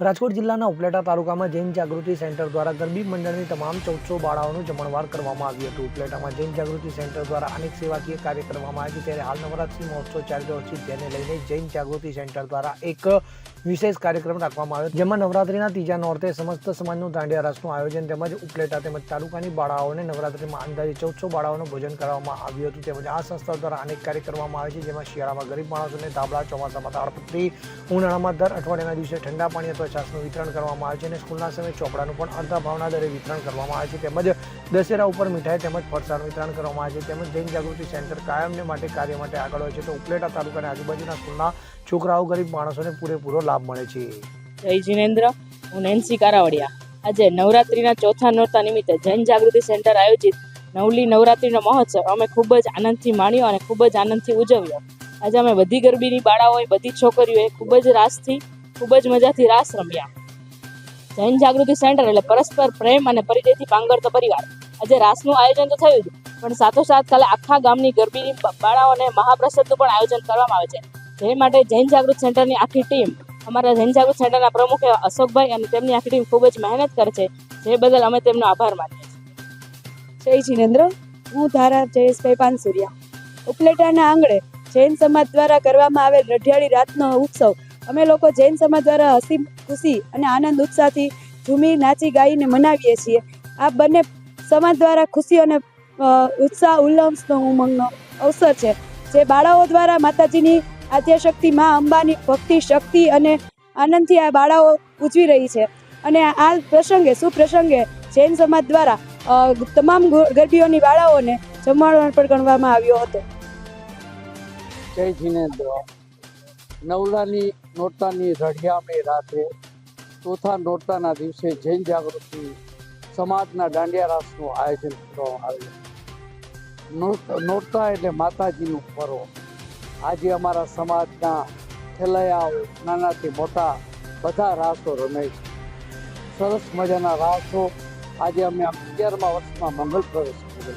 રાજકોટ જિલ્લાના ઉપલેટા તાલુકામાં જૈન જાગૃતિ સેન્ટર દ્વારા ગરબી મંડળની તમામ ચૌદસો બાળાઓનું જમણવાર કરવામાં આવ્યું હતું. ઉપલેટામાં જૈન જાગૃતિ સેન્ટર દ્વારા અનેક સેવાકીય કાર્ય કરવામાં આવ્યું ત્યારે હાલ નવરાત્રી મહોત્સવ ચાલી રહ્યો છે. જેને લઈને જૈન જાગૃતિ સેન્ટર દ્વારા એક વિશેષ કાર્યક્રમ રાખવામાં આવ્યો જેમાં નવરાત્રીના ત્રીજા નોર્તે સમસ્ત સમાજનું દાંડિયા રાસનું આયોજન તેમજ ઉપલેટા તેમજ તાલુકાની બાળાઓને નવરાત્રીમાં અંદાજે ચૌદસો બાળાઓનું ભોજન કરવામાં આવ્યું હતું. તેમજ આ સંસ્થા દ્વારા અનેક કાર્ય કરવામાં આવે છે. જેમાં શિયાળામાં ગરીબ માણસોને ધાબળા, ચોમાસામાં તાળપત્રી ઉનાળામાં દર અઠવાડિયાના દિવસે ઠંડા પાણી અથવા છાશનું વિતરણ કરવામાં આવે છે અને સ્કૂલના સમયે ચોપડાનું પણ અડધા ભાવના દરે વિતરણ કરવામાં આવે છે. તેમજ દશેરા ઉપર મીઠાઈ તેમજ ફરસાણનું વિતરણ કરવામાં આવે છે. તેમજ જૈન જાગૃતિ સેન્ટર કાયમને માટે કાર્ય માટે આગળ હોય છે. તો ઉપલેટા તાલુકાના આજુબાજુના સ્કૂલના છોકરાઓ, ગરીબ માણસોને પૂરેપૂરો લાભ મળે છે. જય જીનેન્દ્ર, હું નેન્સી કારાવડિયા. આજે નવરાત્રિના ચોથા નોરતા નિમિત્તે જૈન જાગૃતિ સેન્ટર આયોજિત નવલી નવરાત્રિનો મહોત્સવ. અમે ખૂબ જ આનંદથી માણ્યો અને ખૂબ જ આનંદથી ઉજવ્યો. આજે અમે બધી ગરબીની બાળાઓએ બધી છોકરીઓએ ખૂબ જ રાસથી ખૂબ જ મજાથી રાસ રમ્યા. જૈન જાગૃતિ સેન્ટર એટલે પરસ્પર પ્રેમ અને પરિચયથી પાંગરતો પરિવાર. આજે રાસનું આયોજન તો થયું જ, પણ સાથોસાથ કાલે આખા ગામની ગરબીની બાળાઓને મહાપ્રસાદનું પણ આયોજન કરવામાં આવે છે. જે માટે જૈન જાગૃત સેન્ટરની આખી ટીમ, અમારા જૈન જાગૃત સેન્ટરના પ્રમુખ અશોકભાઈ અને તેમની આખી ટીમ ખૂબ જ મહેનત કરે છે. જે બદલ અમે તેમનો આભાર માનીએ છીએ. જય જીનેન્દ્ર, હું ધારા જયેશભાઈ પાનસુરિયા ઉપલેટાના આંગણે જૈન સમાજ દ્વારા કરવામાં આવેલ રઢિયાળી રાતનો ઉત્સવ અમે લોકો જૈન સમાજ દ્વારા હસી, ખુશી અને આનંદ, ઉત્સાહથી ઝૂમી, નાચી, ગાઈને મનાવીએ છીએ. આ બંને સમાજ દ્વારા ખુશી અને ઉત્સાહ, ઉલ્લાસનો ઉમંગનો અવસર છે. જે બાળાઓ દ્વારા માતાજીની આદ્યશક્તિ, મા અંબાની ભક્તિ, શક્તિ અને આનંદથી આ બાળાઓ ઉજવી રહી છે. અને આ પ્રસંગે, સુપ્રસંગે જૈન સમાજ દ્વારા તમામ ગરબીઓની બાળાઓને જમાડવા પણ ગણવામાં આવ્યો હતો. જય જિનેન્દ્ર. નવલાની નોરતાની રઢિયામણી રાત્રે ચોથા નોરતાના દિવસે જૈન જાગૃતિ સમાજના દાંડિયા રાસનું આયોજન કરવામાં આવ્યું નોરતા- એટલે માતાજીનું પર્વ. આજે અમારા સમાજના ખેલૈયાઓ નાનાથી મોટા બધા રાસો રમે છે. સરસ મજાના રાસો આજે અમે અગિયારમા વર્ષમાં મંગળ પ્રવેશ કર્યો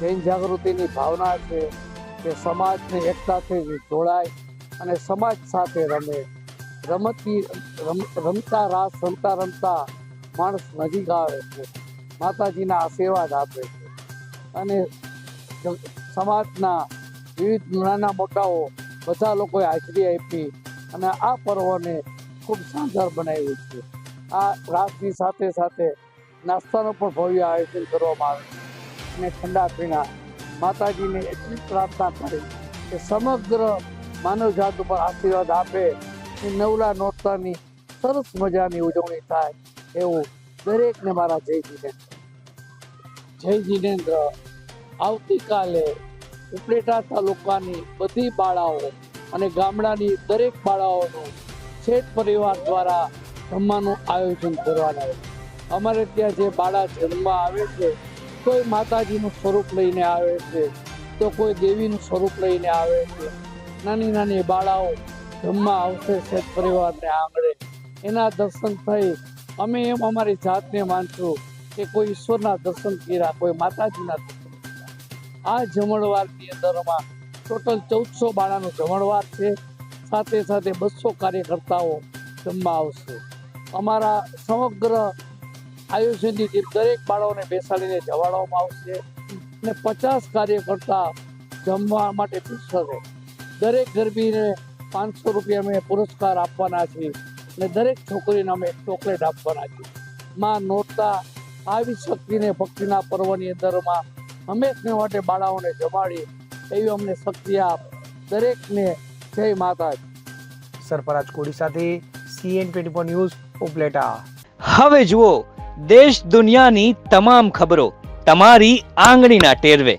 જૈન જાગૃતિની ભાવના છે કે સમાજને એકતાથી જોડાય અને સમાજ સાથે રમે. રમતી રમતા રાસ, રમતા રમતા માણસ નજીક આવે છે. માતાજીના આશીર્વાદ આપે છે. અને સમાજના વિવિધ નાના મોટાઓ બધા લોકોએ હાજરી આપી અને આ પર્વને ખૂબ શાનદાર બનાવ્યું છે. આ રાસની સાથે સાથે નાસ્તાનું પણ ભવ્ય આયોજન કરવામાં આવે છે. અને ઠંડા પીણા માતાજીને એટલી પ્રાર્થના કરી કે સમગ્ર માનવજાત ઉપર આશીર્વાદ આપે, એ નવલા નોરતાની સરસ મજાની ઉજવણી થાય એવું દરેકને મારા જય જીનેન્દ્ર. જય જીનેન્દ્ર. આવતીકાલે ઉપલેટા તાલુકાની બધી બાળાઓ અને ગામડાની દરેક બાળાઓનું શેઠ પરિવાર દ્વારા જમવાનું આયોજન કરવાના અમારે ત્યાં જે બાળા જન્મવા આવે છે, કોઈ માતાજીનું સ્વરૂપ લઈને આવે છે, તો કોઈ દેવીનું સ્વરૂપ લઈને આવે છે. નાની નાની બાળાઓ જમવા આવશે, શેઠ પરિવારને આંગણે. એના દર્શન થઈ અમે એમ અમારી જાતને માનશું કે કોઈ ઈશ્વરના દર્શન કર્યા, કોઈ માતાજીના દર્શન કર્યા. આ જમણવારની અંદરમાં ટોટલ ચૌદસો બાળાનો જમણવાર છે. સાથે સાથે બસો કાર્યકર્તાઓ જમવા આવશે. અમારા સમગ્ર આયોજનની ટીમ દરેક બાળાઓને બેસાડીને જવાડવામાં આવશે અને પચાસ કાર્યકર્તા જમવા માટે પૂછશે દરેક ગરબીને પાંચસો રૂપિયા અમે પુરસ્કાર આપવાના છીએ અને દરેક છોકરીને અમે ચોકલેટ આપવાના છીએ. માં નોરતા આવી શક્તિને ભક્તિના પર્વની અંદરમાં હંમેશને માટે બાળાઓને જમાડી એવી અમને શક્તિ આપ દરેકને જય માતાજી. સરફરાજ કોડી સાથે સીએન ટ્વેન્ટી ન્યૂઝ ઉપલેટા. હવે જુઓ દેશ દુનિયાની તમામ ખબરો તમારી આંગળીના ટેરવે.